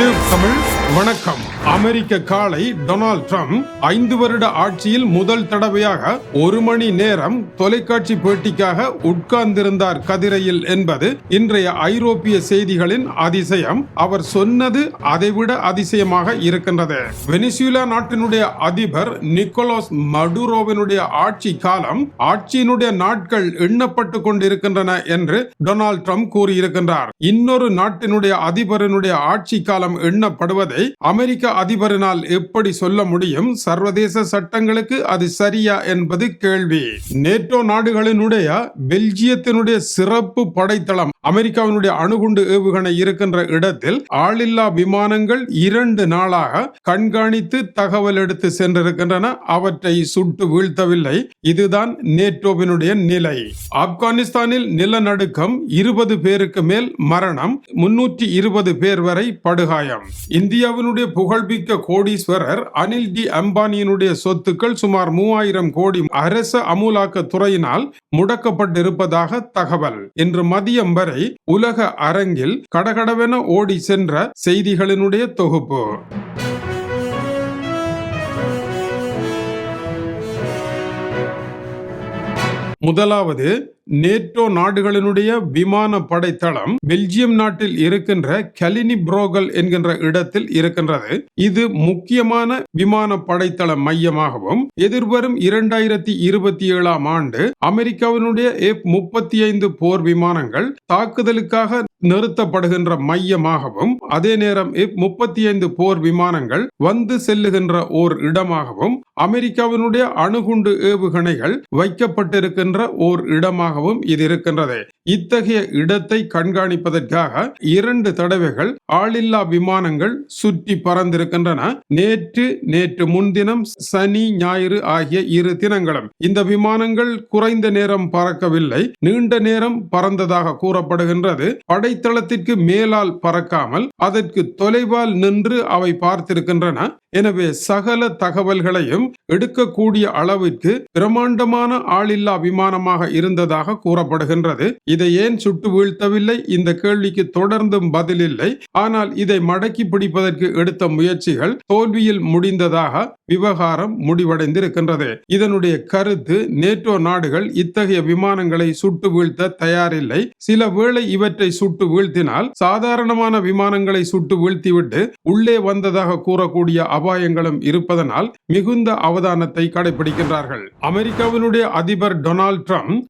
தமிழ் வணக்கம். அமெரிக்க காலை Donald Trump ஐந்து வருட ஆட்சியில் முதல் தடவையாக ஒரு மணி நேரம் தொலைக்காட்சி பேட்டிக்காக உட்கார்ந்திருந்தார் கதிரையில் என்பது இன்றைய ஐரோப்பிய செய்திகளின் அதிசயம். அவர் சொன்னது அதைவிட அதிசயமாக இருக்கின்றது. வெனிசுலா நாட்டினுடைய அதிபர் நிக்கோலோஸ் மடுரோவினுடைய ஆட்சி காலம் ஆட்சியினுடைய நாட்கள் எண்ணப்பட்டு கொண்டிருக்கின்றன என்று டொனால்ட் ட்ரம்ப் கூறியிருக்கின்றார். இன்னொரு நாட்டினுடைய அதிபரினுடைய ஆட்சி காலம் எண்ணப்படுவதை அமெரிக்க அதிபரினால் எப்படி சொல்ல முடியும்? சர்வதேச சட்டங்களுக்கு அது சரியா என்பது கேள்வி. நேட்டோ நாடுகளினுடைய பெல்ஜியத்தினுடைய சிறப்பு படைத்தளம் அமெரிக்காவினுடைய அணுகுண்டு ஏவுகணை இருக்கின்ற இடத்தில் ஆளில்லா விமானங்கள் இரண்டு நாளாக கண்காணித்து தகவல் எடுத்து சென்றிருக்கின்றன. அவற்றை சுட்டு வீழ்த்தவில்லை. இதுதான் நேட்டோவினுடைய நிலை. ஆப்கானிஸ்தானில் நிலநடுக்கம் இருபது பேருக்கு மேல் மரணம் முன்னூற்றி இருபது பேர் வரை படுகாயம். இந்தியாவினுடைய புகழ்மிக்க கோடீஸ்வரர் அனில் டி அம்பானியினுடைய சொத்துக்கள் சுமார் மூவாயிரம் கோடி அரச அமுலாக்க துறையினால் முடக்கப்பட்டிருப்பதாக தகவல். இன்று மதியம் வரை உலக அரங்கில் கடகடவென ஓடி சென்ற செய்திகளினுடைய தொகுப்பு. முதலாவது நேட்டோ நாடுகளினுடைய விமான படைத்தளம் பெல்ஜியம் நாட்டில் இருக்கின்ற கலினி புரோகல் என்கின்ற இடத்தில் இருக்கின்றது. இது முக்கியமான விமான படைத்தள மையமாகவும் எதிர்வரும் இரண்டாயிரத்தி இருபத்தி ஏழாம் ஆண்டு அமெரிக்காவினுடைய எஃப் முப்பத்தி ஐந்து போர் விமானங்கள் தாக்குதலுக்காக நிறுத்தப்படுகின்ற மையமாகவும் அதே நேரம் எஃப் முப்பத்தி ஐந்து போர் விமானங்கள் வந்து செல்லுகின்ற ஓர் இடமாகவும் அமெரிக்காவினுடைய அணுகுண்டு ஏவுகணைகள் வைக்கப்பட்டிருக்கின்ற ஓர் இடமாகவும் இது இருக்கின்றது. இத்தகைய இடத்தை கண்காணிப்பதற்காக இரண்டு தடவைகள் ஆளில்லா விமானங்கள் சுற்றி பறந்திருக்கின்றன. நேற்று நேற்று முன்தினம் சனி ஞாயிறு ஆகிய இரு தினங்களும். இந்த விமானங்கள் குறைந்த நேரம் பறக்கவில்லை. நீண்ட நேரம் பறந்ததாக கூறப்படுகின்றது. படைத்தளத்திற்கு மேலால் பறக்காமல் அதற்கு தொலைவால் நின்று அவை பார்த்திருக்கின்றன. எனவே சகல தகவல்களையும் எடுக்கக்கூடிய அளவிற்கு பிரமாண்டமான ஆளில்லா விமானமாக இருந்ததாக கூறப்படுகின்றது. இதை ஏன் சுட்டு வீழ்த்தவில்லை? இந்த கேள்விக்கு தொடர்ந்தும் பதில் இல்லை. ஆனால் இதை மடக்கி பிடிப்பதற்கு எடுத்த முயற்சிகள் தோல்வியில் முடிந்ததாக விவகாரம் முடிவடைந்திருக்கின்றது. இதனுடைய கருத்து நேட்டோ நாடுகள் இத்தகைய விமானங்களை சுட்டு வீழ்த்த தயாரில்லை. சில வேளை இவற்றை சுட்டு வீழ்த்தினால் சாதாரணமான விமானங்களை சுட்டு வீழ்த்திவிட்டு உள்ளே வந்ததாக கூறக்கூடிய அபாயங்களும் இருப்பதனால் மிகுந்த அவதானத்தை கடைபிடிக்கின்றார்கள். அமெரிக்காவினுடைய அதிபர் டொனால்ட் ட்ரம்ப்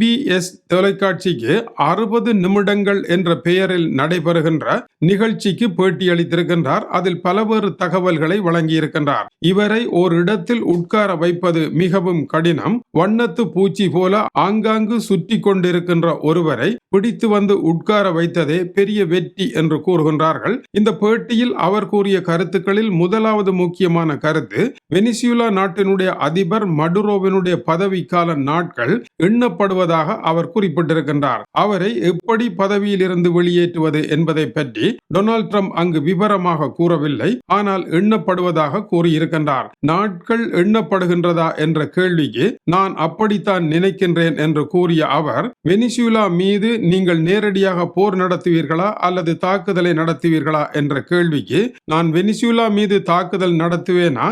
பிபிஎஸ் தொலைக்காட்சிக்கு அறுபது நிமிடங்கள் என்ற பெயரில் நடைபெறுகின்ற நிகழ்ச்சிக்கு பேட்டியளித்திருக்கின்றார் அதில் பலவேறு தகவல்களை வழங்கியிருக்கின்றார். இவரை ஒரு இடத்தில் உட்கார வைப்பது மிகவும் கடினம். வண்ணத்து பூச்சி போல ஆங்காங்கு சுற்றி கொண்டிருக்கின்ற ஒருவரை பிடித்து வந்து உட்கார வைத்ததே பெரிய வெற்றி என்று கூறுகின்றார்கள். இந்த பேட்டியில் அவர் கூறிய கருத்துக்களில் முதலாவது முக்கியமான கருத்து வெனிசியுலா நாட்டினுடைய அதிபர் மடுரோவினுடைய பதவிக்கால நாட்கள் எண்ணப்படுவதாக அவர் குறிப்பிட்டிருக்கின்றார். அவரை எப்படி பதவியில் இருந்து வெளியேற்றுவது என்பதை பற்றி டொனால்ட் ட்ரம்ப் அங்கு விவரமாக கூறவில்லை. ஆனால் எண்ணப்படுவதாக கூறியிருக்கின்றார். நாட்கள் எண்ணப்படுகின்றதா என்ற கேள்விக்கு நான் அப்படித்தான் நினைக்கின்றேன் என்று கூறிய அவர் வெனிசுலா மீது நீங்கள் நேரடியாக போர் நடத்துவீர்களா அல்லது தாக்குதலை நடத்துவீர்களா? என்ற கேள்விக்கு நான் வெனிசுலா மீது தாக்குதல் நடத்துவேனா?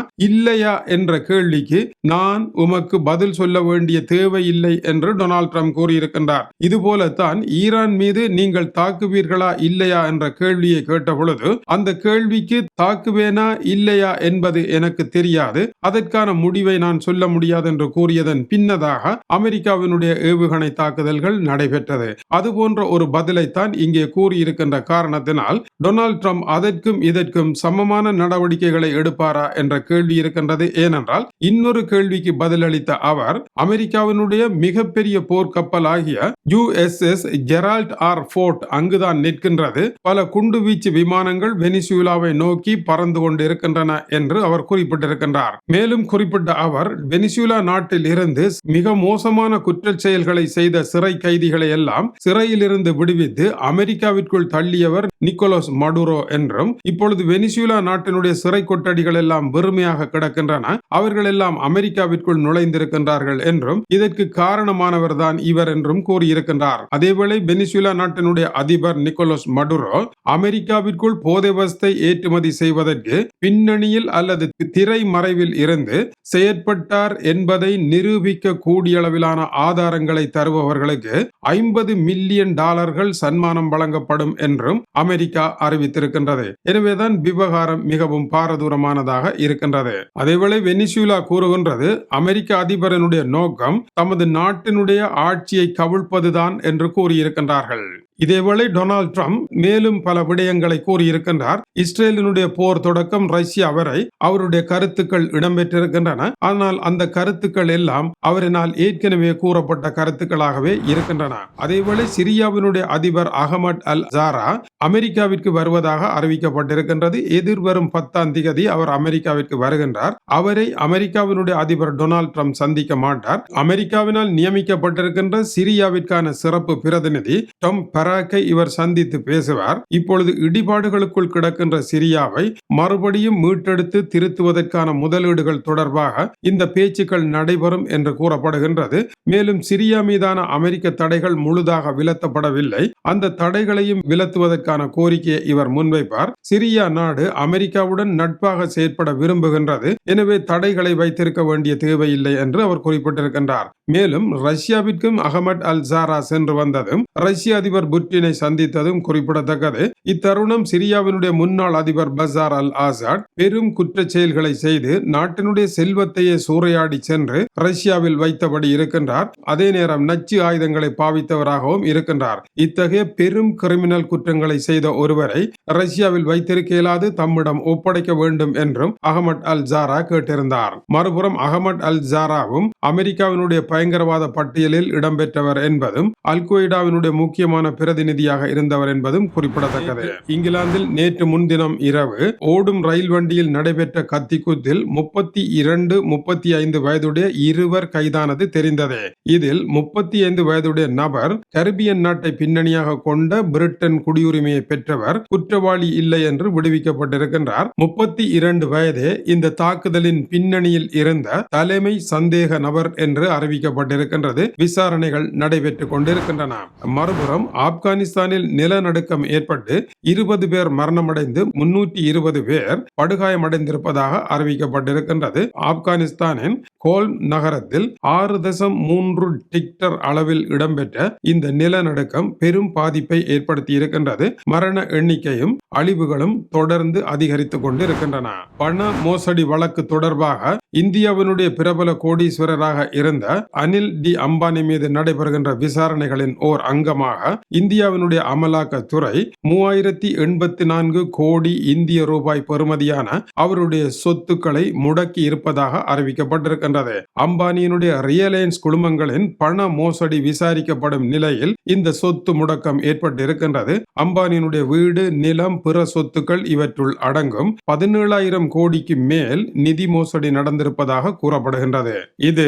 இல்லையா என்ற கேள்விக்கு நான் உமக்கு பதில் சொல்ல வேண்டிய தேவை இல்லை என்று டொனால்ட் ட்ரம்ப் கூறியிருக்கின்றார். இதுபோலத்தான் ஈரான் மீது நீங்கள் தாக்குவீர்களா இல்லையா என்ற கேள்வியை கேட்டபொழுது அந்த கேள்விக்கு தாக்குவேனா இல்லையா என்பது எனக்கு தெரியாது. அதற்கான முடிவை நான் சொல்ல முடியாது என்று கூறியதன் பின்னதாக அமெரிக்காவினுடைய ஏவுகணை தாக்குதல்கள் நடைபெற்றது. அதுபோன்ற ஒரு பதிலைத்தான் இங்கே கூறியிருக்கின்ற காரணத்தினால் டொனால்ட் ட்ரம்ப் அதற்கும் இதற்கும் சமமான நடவடிக்கைகளை எடுப்பாரா என்ற கேள்வி இருக்க இருக்கின்றது. ஏனென்றால் இன்னொரு கேள்விக்கு பதிலளித்த அவர் அமெரிக்காவினுடைய மிகப்பெரிய போர்க்கப்பல் ஆகிய யுஎஸ்எஸ் ஜெரால்ட் ஆர் போர்ட் அங்குதான் நிற்கின்றது. பல குண்டுவீச்சு விமானங்கள் வெனிசுலாவை நோக்கி பறந்து கொண்டிருக்கின்றன என்று அவர் குறிப்பிட்டிருக்கின்றார். மேலும் குறிப்பிட்ட அவர் வெனிசுலா நாட்டில் இருந்து மிக மோசமான குற்றச் செயல்களை செய்த சிறை கைதிகளை எல்லாம் சிறையில் இருந்து விடுவித்து அமெரிக்காவிற்குள் தள்ளியவர் நிக்கோலஸ் மடுரோ என்றும் இப்பொழுது வெனிசுலா நாட்டினுடைய சிறை கொட்டடிகள் எல்லாம் வெறுமையாக கிடக்கின்றன கிடக்கின்றன அவர்கள் எல்லாம் அமெரிக்காவிற்குள் நுழைந்திருக்கின்றார்கள் என்றும் இதற்கு காரணமானவர் தான் இவர் என்றும் கூறியிருக்கின்றார். அதேவேளை பெனிசுலா நாட்டினுடைய அதிபர் நிக்கோலஸ் மடுரோ அமெரிக்காவிற்குள் போதை வஸ்தை ஏற்றுமதி செய்வதற்கு பின்னணியில் அல்லது திரை மறைவில் இருந்து செயற்பட்டார் என்பதை நிரூபிக்க கூடிய அளவிலான ஆதாரங்களை தருபவர்களுக்கு ஐம்பது மில்லியன் டாலர்கள் சன்மானம் வழங்கப்படும் என்றும் அமெரிக்கா அறிவித்திருக்கின்றது. எனவேதான் விவகாரம் மிகவும் பாரதூரமானதாக இருக்கின்றது. அதேவேளை வெனிசுலா கூறுகின்றது அமெரிக்க அதிபரனுடைய நோக்கம் தமது நாட்டினுடைய ஆட்சியை கவிழ்ப்பதுதான் என்று கூறியிருக்கின்றார்கள். இதேவேளை டொனால்ட் ட்ரம்ப் மேலும் பல விடயங்களை கூறியிருக்கின்றார். இஸ்ரேலினுடைய போர் தொடக்கம் ரஷ்யா வரை அவருடைய கருத்துக்கள் இடம்பெற்றிருக்கின்றன. ஆனால் அந்த கருத்துக்கள் எல்லாம் அவரினால் ஏற்கனவே கூறப்பட்ட கருத்துக்களாகவே இருக்கின்றன. அதேவேளை சிரியாவினுடைய அதிபர் அகமட் அல் ஜாரா அமெரிக்காவிற்கு வருவதாக அறிவிக்கப்பட்டிருக்கின்றது. எதிர்வரும் பத்தாம் திகதி அவர் அமெரிக்காவிற்கு வருகின்றார். அவரை அமெரிக்காவினுடைய அதிபர் டொனால்ட் ட்ரம்ப் சந்திக்க மாட்டார். அமெரிக்காவினால் நியமிக்கப்பட்டிருக்கின்ற சிரியாவிற்கான சிறப்பு பிரதிநிதி டம் பராக்கை இவர் சந்தித்து பேசுவார். இப்பொழுது இடிபாடுகளுக்குள் கிடக்கின்ற சிரியாவை மறுபடியும் மீட்டெடுத்து திருத்துவதற்கான முதலீடுகள் தொடர்பாக இந்த பேச்சுக்கள் நடைபெறும் என்று கூறப்படுகின்றது. மேலும் சிரியா மீதான அமெரிக்க தடைகள் முழுதாக விலத்தப்படவில்லை. அந்த தடைகளையும் விலத்துவதற்கான கோரிக்கையை இவர் முன்வைப்பார். சிரியா நாடு அமெரிக்காவுடன் நட்பாக செயற்பட விரும்புகின்றது. எனவே தடைகளை வைத்திருக்க வேண்டிய தேவையில்லை என்று அவர் குறிப்பிட்டிருக்கின்றார். மேலும் ரஷ்யாவிற்கும் அகமட் அல் ஜாரா சென்று வந்ததும் ரஷ்ய அதிபர் புட்டினை சந்தித்ததும் குறிப்பிடத்தக்கது. இத்தருணம் சிரியாவினுடைய முன்னாள் அதிபர் பசார் அல் ஆசாட் பெரும் குற்றச் செயல்களை செய்து நாட்டினுடைய செல்வத்தையே சூறையாடி சென்று ரஷ்யாவில் வைத்தபடி இருக்கின்றார். அதே நேரம் நச்சு ஆயுதங்களை பாவித்தவராகவும் இருக்கின்றார். இத்தகைய பெரும் கிரிமினல் குற்றங்களை செய்த ஒருவரை ரஷ்யாவில் வைத்திருக்க இயலாது தம்மிடம் ஒப்படைக்க வேண்டும் என்றும் அகமட் அல் ஜாரா கேட்டிருந்தார். மறுபுறம் அகமட் அல் ஜாராவும் அமெரிக்காவினுடைய பயங்கரவாத பட்டியலில் இடம்பெற்றவர் என்பதும் அல் கொய்டாவினுடைய முக்கியமான பிரதிநிதியாக இருந்தவர் என்பதும் குறிப்பிடத்தக்கது. இங்கிலாந்தில் நேற்று முன்தினம் இரவு ஓடும் ரயில் வண்டியில் நடைபெற்ற கத்திக்குத்தில் முப்பத்தி இரண்டு முப்பத்தி ஐந்து வயதுடைய இருவர் கைதானது தெரிந்ததே. இதில் முப்பத்தி ஐந்து வயதுடைய நபர் கரிபியன் நாட்டை பின்னணியாக கொண்ட பிரிட்டன் குடியுரிமையை பெற்றவர் குற்றவாளி இல்லை என்று விடுவிக்கப்பட்டிருக்கின்றார். முப்பத்தி இரண்டு வயதே இந்த தாக்குதலின் பின்னணியில் இருந்த தலைமை சந்தேக நபர் என்று அறிவிக்கப்பட்டிருக்கின்றது விசாரணைகள் நடைபெற்றுக் கொண்டிருக்கின்றன. மறுபுறம் ஆப்கானிஸ்தானில் நிலநடுக்கம் ஏற்பட்டு இருபது பேர் மரணமடைந்து முன்னூற்றி இருபது பேர் படுகாயமடைந்திருப்பதாக அறிவிக்கப்பட்டிருக்கின்றது. ஆப்கானிஸ்தானின் கோல் நகரத்தில் ஆறு தசம் மூன்று டிக்டர் அளவில் இடம்பெற்ற இந்த நிலநடுக்கம் பெரும் பாதிப்பை ஏற்படுத்தி இருக்கின்றது மரண எண்ணிக்கையும் அழிவுகளும் தொடர்ந்து அதிகரித்துக் கொண்டிருக்கின்றன. பண மோசடி வழக்கு தொடர்பாக இந்தியாவினுடைய பிரபல கோடீஸ்வரராக இருந்த அனில் டி அம்பானி மீது நடைபெறுகின்ற விசாரணைகளின் ஓர் அங்கமாக இந்தியாவினுடைய அமலாக்கத்துறை மூவாயிரத்தி எண்பத்தி நான்கு கோடி இந்திய ரூபாய் பெறுமதியான அவருடைய சொத்துக்களை முடக்கி இருப்பதாக அறிவிக்கப்பட்டிருக்கின்றது. அம்பானியினுடைய ரியலையன்ஸ் குழுமங்களின் பண மோசடி விசாரிக்கப்படும் நிலையில் இந்த சொத்து முடக்கம் ஏற்பட்டிருக்கின்றது. அம்பானியினுடைய வீடு நிலம் பிற சொத்துக்கள் இவற்றுள் அடங்கும் பதினேழாயிரம் கோடிக்கு மேல் நிதி மோசடி நடந்திருப்பதாக கூறப்படுகின்றது. இது